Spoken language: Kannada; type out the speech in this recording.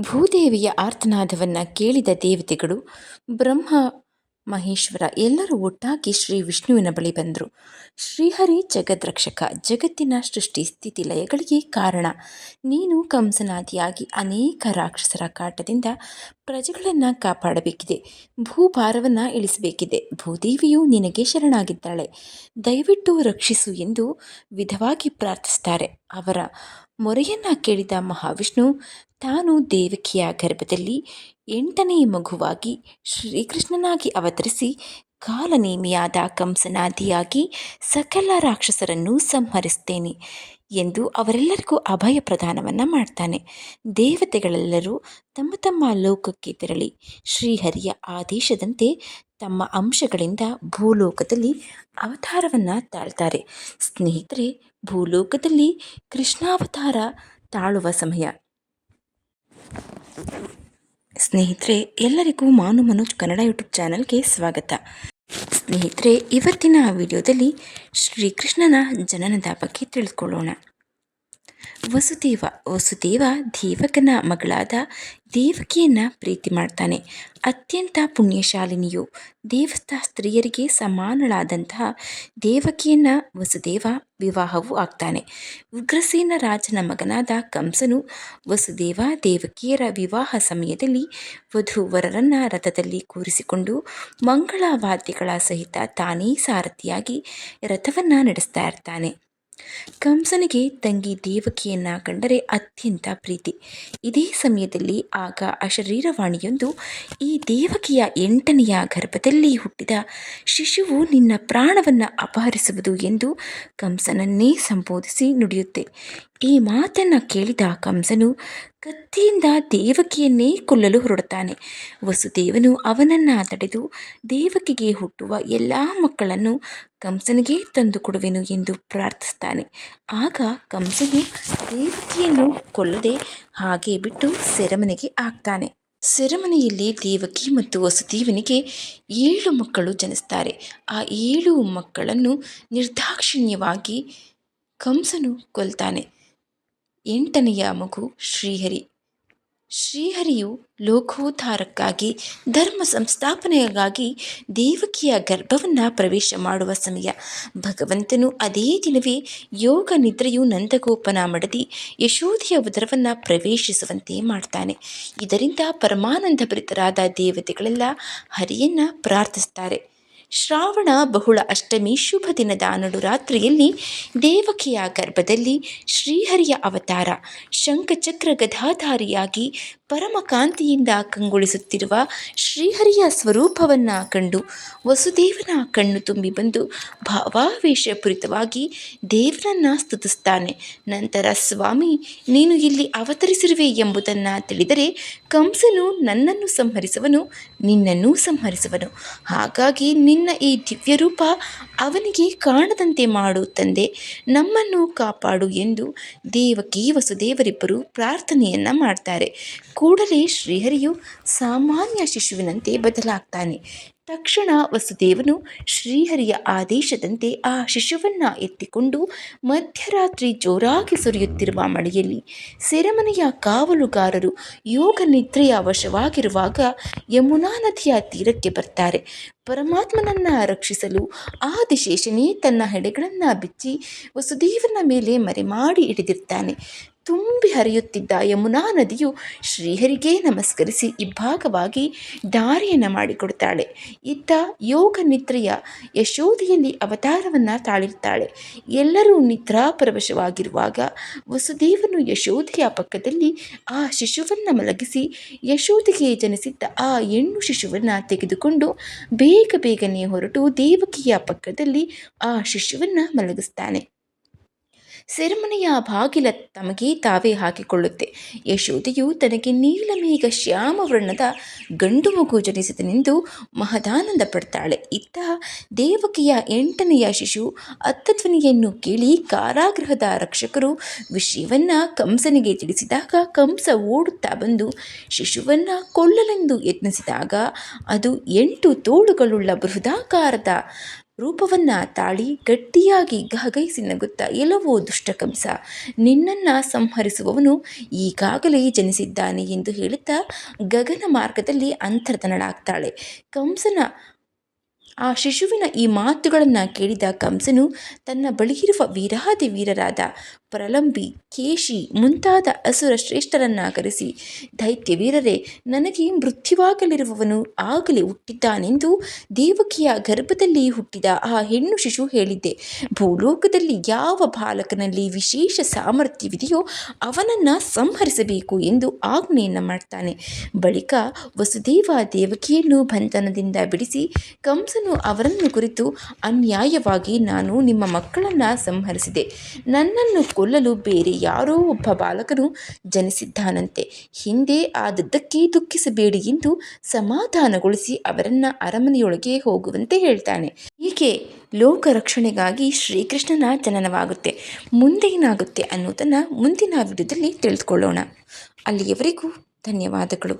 ಭೂದೇವಿಯ ಆರ್ತನಾದವನ್ನು ಕೇಳಿದ ದೇವತೆಗಳು, ಬ್ರಹ್ಮ, ಮಹೇಶ್ವರ ಎಲ್ಲರೂ ಒಟ್ಟಾಗಿ ಶ್ರೀ ವಿಷ್ಣುವಿನ ಬಳಿ ಬಂದರು. ಶ್ರೀಹರಿ ಜಗದ್ರಕ್ಷಕ, ಜಗತ್ತಿನ ಸೃಷ್ಟಿ ಸ್ಥಿತಿ ಲಯಗಳಿಗೆ ಕಾರಣ. ನೀನು ಕಂಸನಾದಿಯಾಗಿ ಅನೇಕ ರಾಕ್ಷಸರ ಕಾಟದಿಂದ ಪ್ರಜೆಗಳನ್ನು ಕಾಪಾಡಬೇಕಿದೆ. ಭೂಭಾರವನ್ನು ಇಳಿಸಬೇಕಿದೆ. ಭೂದೇವಿಯು ನಿನಗೆ ಶರಣಾಗಿದ್ದಾಳೆ. ದಯವಿಟ್ಟು ರಕ್ಷಿಸು ಎಂದು ವಿಧವಾಗಿ ಪ್ರಾರ್ಥಿಸ್ತಾರೆ ಅವರ ಮೊರೆಯನ್ನು ಕೇಳಿದ ಮಹಾವಿಷ್ಣು, ತಾನು ದೇವಕಿಯ ಗರ್ಭದಲ್ಲಿ ಎಂಟನೇ ಮಗುವಾಗಿ ಶ್ರೀಕೃಷ್ಣನಾಗಿ ಅವತರಿಸಿ ಕಾಲನೇಮಿಯಾದ ಕಂಸನಾದಿಯಾಗಿ ಸಕಲ ರಾಕ್ಷಸರನ್ನು ಸಂಹರಿಸ್ತೇನೆ ಎಂದು ಅವರೆಲ್ಲರಿಗೂ ಅಭಯ ಪ್ರದಾನವನ್ನು ಮಾಡ್ತಾನೆ. ದೇವತೆಗಳೆಲ್ಲರೂ ತಮ್ಮ ತಮ್ಮ ಲೋಕಕ್ಕೆ ತೆರಳಿ ಶ್ರೀಹರಿಯ ಆದೇಶದಂತೆ ತಮ್ಮ ಅಂಶಗಳಿಂದ ಭೂಲೋಕದಲ್ಲಿ ಅವತಾರವನ್ನು ತಾಳ್ತಾರೆ. ಸ್ನೇಹಿತರೆ, ಭೂಲೋಕದಲ್ಲಿ ಕೃಷ್ಣಾವತಾರ ತಾಳುವ ಸಮಯ. ಸ್ನೇಹಿತರೆ, ಎಲ್ಲರಿಗೂ ಮಾನು ಮನೋಜ್ ಕನ್ನಡ ಯೂಟ್ಯೂಬ್ ಚಾನಲ್ಗೆ ಸ್ವಾಗತ. ಸ್ನೇಹಿತರೆ ಇವತ್ತಿನ ವಿಡಿಯೋದಲ್ಲಿ ಶ್ರೀಕೃಷ್ಣನ ಜನನದ ಬಗ್ಗೆ ತಿಳಿದುಕೊಳ್ಳೋಣ. ವಸುದೇವ ವಸುದೇವ ದೇವಕನ ಮಗಳಾದ ದೇವಕಿಯನ್ನು ಪ್ರೀತಿ ಮಾಡ್ತಾನೆ. ಅತ್ಯಂತ ಪುಣ್ಯಶಾಲಿನಿಯು. ದೇವಸ್ಥ ಸ್ತ್ರೀಯರಿಗೆ ಸಮಾನಳಾದಂತಹ ದೇವಕಿಯನ್ನು ವಸುದೇವ ವಿವಾಹವೂ ಆಗ್ತಾನೆ. ಉಗ್ರಸೇನ ರಾಜನ ಮಗನಾದ ಕಂಸನು ವಸುದೇವ ದೇವಕಿಯರ ವಿವಾಹ ಸಮಯದಲ್ಲಿ ವಧುವರರನ್ನು ರಥದಲ್ಲಿ ಕೂರಿಸಿಕೊಂಡು ಮಂಗಳ ವಾದ್ಯಗಳ ಸಹಿತ ತಾನೇ ಸಾರಥಿಯಾಗಿ ರಥವನ್ನು ನಡೆಸ್ತಾ ಇರ್ತಾನೆ. ಕಂಸನಿಗೆ ತಂಗಿ ದೇವಕಿಯನ್ನ ಕಂಡರೆ ಅತ್ಯಂತ ಪ್ರೀತಿ. ಇದೇ ಸಮಯದಲ್ಲಿ ಆಗ ಅಶರೀರವಾಣಿಯೊಂದು ಈ ದೇವಕಿಯ ಎಂಟನೆಯ ಗರ್ಭದಲ್ಲಿ ಹುಟ್ಟಿದ ಶಿಶುವು ನಿನ್ನ ಪ್ರಾಣವನ್ನು ಅಪಹರಿಸುವುದು ಎಂದು ಕಂಸನನ್ನೇ ಸಂಬೋಧಿಸಿ ನುಡಿಯುತ್ತೆ. ಈ ಮಾತನ್ನು ಕೇಳಿದ ಕಂಸನು ಕತ್ತಿಯಿಂದ ದೇವಕಿಯನ್ನೇ ಕೊಲ್ಲಲು ಹೊರಡುತ್ತಾನೆ. ವಸುದೇವನು ಅವನನ್ನು ತಡೆದು ದೇವಕಿಗೆ ಹುಟ್ಟುವ ಎಲ್ಲ ಮಕ್ಕಳನ್ನು ಕಂಸನಿಗೆ ತಂದು ಕೊಡುವೆನು ಎಂದು ಪ್ರಾರ್ಥಿಸ್ತಾನೆ ಆಗ ಕಂಸನು ದೇವಕಿಯನ್ನು ಕೊಲ್ಲದೆ ಹಾಗೆ ಬಿಟ್ಟು ಸೆರೆಮನೆಗೆ ಆಗ್ತಾನೆ. ಸೆರೆಮನೆಯಲ್ಲಿ ದೇವಕಿ ಮತ್ತು ವಸುದೇವನಿಗೆ ಏಳು ಮಕ್ಕಳು ಜನಿಸ್ತಾರೆ. ಆ ಏಳು ಮಕ್ಕಳನ್ನು ನಿರ್ದಾಕ್ಷಿಣ್ಯವಾಗಿ ಕಂಸನು ಕೊಲ್ತಾನೆ. ಎಂಟನೆಯ ಮಗು ಶ್ರೀಹರಿ. ಶ್ರೀಹರಿಯು ಲೋಕೋದ್ಧಾರಕ್ಕಾಗಿ, ಧರ್ಮ ಸಂಸ್ಥಾಪನೆಗಾಗಿ ದೇವಕಿಯ ಗರ್ಭವನ್ನು ಪ್ರವೇಶ ಮಾಡುವ ಸಮಯ. ಭಗವಂತನು ಅದೇ ದಿನವೇ ಯೋಗ ನಿದ್ರೆಯು ನಂದಗೋಪನ ಮಡದಿ ಯಶೋಧಿಯ ಉದರವನ್ನು ಪ್ರವೇಶಿಸುವಂತೆ ಮಾಡ್ತಾನೆ. ಇದರಿಂದ ಪರಮಾನಂದ ಭರಿತರಾದ ದೇವತೆಗಳೆಲ್ಲ ಹರಿಯನ್ನು ಪ್ರಾರ್ಥಿಸ್ತಾರೆ. ಶ್ರಾವಣ ಬಹುಳ ಅಷ್ಟಮಿ ಶುಭ ದಿನದ ನಡುರಾತ್ರಿಯಲ್ಲಿ ದೇವಕಿಯ ಗರ್ಭದಲ್ಲಿ ಶ್ರೀಹರಿಯ ಅವತಾರ ಶಂಖಚಕ್ರ ಗದಾಧಾರಿಯಾಗಿ ಪರಮಕಾಂತಿಯಿಂದ ಕಂಗೊಳಿಸುತ್ತಿರುವ ಶ್ರೀಹರಿಯ ಸ್ವರೂಪವನ್ನು ಕಂಡು ವಸುದೇವನ ಕಣ್ಣು ತುಂಬಿ ಬಂದು ಭಾವಾವೇಶಪೂರಿತವಾಗಿ ದೇವರನ್ನ ಸ್ತುತಿಸ್ತಾನೆ. ನಂತರ, ಸ್ವಾಮಿ, ನೀನು ಇಲ್ಲಿ ಅವತರಿಸಿರುವೆ ಎಂಬುದನ್ನು ತಿಳಿದರೆ ಕಂಸನು ನನ್ನನ್ನು ಸಂಹರಿಸುವನು, ನಿನ್ನನ್ನು ಸಂಹರಿಸುವನು. ಹಾಗಾಗಿ ನಿನ್ನ ಈ ದಿವ್ಯ ರೂಪ ಅವನಿಗೆ ಕಾಣದಂತೆ ಮಾಡು ತಂದೆ. ನಮ್ಮನ್ನು ಕಾಪಾಡು ಎಂದು ದೇವಕಿ ವಸುದೇವರಿಬ್ಬರು ಪ್ರಾರ್ಥನೆಯನ್ನು ಮಾಡ್ತಾರೆ. ಕೂಡಲೇ ಶ್ರೀಹರಿಯು ಸಾಮಾನ್ಯ ಶಿಶುವಿನಂತೆ ಬದಲಾಗ್ತಾನೆ. ತಕ್ಷಣ ವಸುದೇವನು ಶ್ರೀಹರಿಯ ಆದೇಶದಂತೆ ಆ ಶಿಶುವನ್ನ ಎತ್ತಿಕೊಂಡು ಮಧ್ಯರಾತ್ರಿ ಜೋರಾಗಿ ಸುರಿಯುತ್ತಿರುವ ಮಳೆಯಲ್ಲಿ ಸೆರೆಮನೆಯ ಕಾವಲುಗಾರರು ಯೋಗ ನಿದ್ರೆಯ ವಶವಾಗಿರುವಾಗ ಯಮುನಾ ನದಿಯ ತೀರಕ್ಕೆ ಬರ್ತಾರೆ. ಪರಮಾತ್ಮನನ್ನ ರಕ್ಷಿಸಲು ಆದಿಶೇಷನೇ ತನ್ನ ಹೆಡೆಗಳನ್ನು ಬಿಚ್ಚಿ ವಸುದೇವನ ಮೇಲೆ ಮರೆಮಾಡಿ ಹಿಡಿದಿರ್ತಾನೆ. ತುಂಬಿ ಹರಿಯುತ್ತಿದ್ದ ಯಮುನಾ ನದಿಯು ಶ್ರೀಹರಿಗೆ ನಮಸ್ಕರಿಸಿ ಇಬ್ಬಾಗವಾಗಿ ದಾರಿಯನ್ನು ಮಾಡಿಕೊಡ್ತಾಳೆ. ಇತ್ತ ಯೋಗ ನಿದ್ರೆಯ ಯಶೋಧಿಯಲ್ಲಿ ಅವತಾರವನ್ನು ತಾಳಿರ್ತಾಳೆ. ಎಲ್ಲರೂ ನಿದ್ರಾಪರವಶವಾಗಿರುವಾಗ ವಸುದೇವನು ಯಶೋಧಿಯ ಪಕ್ಕದಲ್ಲಿ ಆ ಶಿಶುವನ್ನು ಮಲಗಿಸಿ ಯಶೋಧಿಗೆ ಜನಿಸಿದ್ದ ಆ ಹೆಣ್ಣು ಶಿಶುವನ್ನು ತೆಗೆದುಕೊಂಡು ಬೇಗ ಬೇಗನೆ ಹೊರಟು ದೇವಕಿಯ ಪಕ್ಕದಲ್ಲಿ ಆ ಶಿಶುವನ್ನು ಮಲಗಿಸ್ತಾನೆ. ಸೆರೆಮನೆಯ ಬಾಗಿಲ ತಮಗೆ ತಾವೇ ಹಾಕಿಕೊಳ್ಳುತ್ತೆ. ಯಶೋದೆಯು ತನಗೆ ನೀಲಮೇಘ ಶ್ಯಾಮವರ್ಣದ ಗಂಡು ಮಗು ಜನಿಸಿದನೆಂದು ಮಹದಾನಂದ ಪಡ್ತಾಳೆ. ಇತ್ತ ದೇವಕಿಯ ಎಂಟನೆಯ ಶಿಶು ಅತ್ತಧ್ವನಿಯನ್ನು ಕೇಳಿ ಕಾರಾಗೃಹದ ರಕ್ಷಕರು ವಿಷಯವನ್ನ ಕಂಸನಿಗೆ ತಿಳಿಸಿದಾಗ ಕಂಸ ಓಡುತ್ತಾ ಬಂದು ಶಿಶುವನ್ನ ಕೊಲ್ಲಲೆಂದು ಯತ್ನಿಸಿದಾಗ ಅದು ಎಂಟು ತೋಳುಗಳುಳ್ಳ ಬೃಹದಾಕಾರದ ರೂಪವನ್ನು ತಾಳಿ ಗಟ್ಟಿಯಾಗಿ ಗಹಗೈಸಿ ನಗುತ್ತಾ ಎಲ್ಲವೋ ದುಷ್ಟಕಂಸ. ನಿನ್ನನ್ನು ಸಂಹರಿಸುವವನು ಈಗಾಗಲೇ ಜನಿಸಿದ್ದಾನೆ ಎಂದು ಹೇಳುತ್ತಾ ಗಗನ ಮಾರ್ಗದಲ್ಲಿ ಅಂತರ್ಧನಳಾಗ್ತಾಳೆ. ಕಂಸನ, ಆ ಶಿಶುವಿನ ಈ ಮಾತುಗಳನ್ನು ಕೇಳಿದ ಕಂಸನು ತನ್ನ ಬಳಿಯಿರುವ ವೀರಾದಿ ವೀರರಾದ ಪ್ರಲಂಬಿ, ಕೇಶಿ ಮುಂತಾದ ಅಸುರ ಶ್ರೇಷ್ಠರನ್ನ ಕರೆಸಿ ದೈತ್ಯ ವೀರರೇ ನನಗೆ ಮೃತ್ಯುವಾಗಲಿರುವವನು ಆಗಲೇ ಹುಟ್ಟಿದ್ದಾನೆಂದು ದೇವಕಿಯ ಗರ್ಭದಲ್ಲಿ ಹುಟ್ಟಿದ ಆ ಹೆಣ್ಣು ಶಿಶು ಹೇಳಿದ್ದೆ. ಭೂಲೋಕದಲ್ಲಿ ಯಾವ ಬಾಲಕನಲ್ಲಿ ವಿಶೇಷ ಸಾಮರ್ಥ್ಯವಿದೆಯೋ ಅವನನ್ನು ಸಂಹರಿಸಬೇಕು ಎಂದು ಆಜ್ಞೆಯನ್ನು ಮಾಡ್ತಾನೆ. ಬಳಿಕ ವಸುದೇವ ದೇವಕಿಯನ್ನು ಬಂಧನದಿಂದ ಬಿಡಿಸಿ ಕಂಸನು ಅವರನ್ನು ಕುರಿತು ಅನ್ಯಾಯವಾಗಿ ನಾನು ನಿಮ್ಮ ಮಕ್ಕಳನ್ನು ಸಂಹರಿಸಿದೆ. ನನ್ನನ್ನು ಕೊಲ್ಲಲು ಬೇರೆ ಯಾರೋ ಒಬ್ಬ ಬಾಲಕನು ಜನಿಸಿದ್ದಾನಂತೆ. ಹಿಂದೆ ಆದದ್ದಕ್ಕೆ ದುಃಖಿಸಬೇಡಿ ಎಂದು ಸಮಾಧಾನಗೊಳಿಸಿ ಅವರನ್ನು ಅರಮನೆಯೊಳಗೆ ಹೋಗುವಂತೆ ಹೇಳ್ತಾನೆ. ಹೀಗೆ ಲೋಕ ರಕ್ಷಣೆಗಾಗಿ ಶ್ರೀಕೃಷ್ಣನ ಜನನವಾಗುತ್ತೆ. ಮುಂದೇನಾಗುತ್ತೆ ಅನ್ನೋದನ್ನು ಮುಂದಿನ ವಿಡಿಯೋದಲ್ಲಿ ತಿಳಿದುಕೊಳ್ಳೋಣ. ಅಲ್ಲಿಯವರೆಗೂ ಧನ್ಯವಾದಗಳು.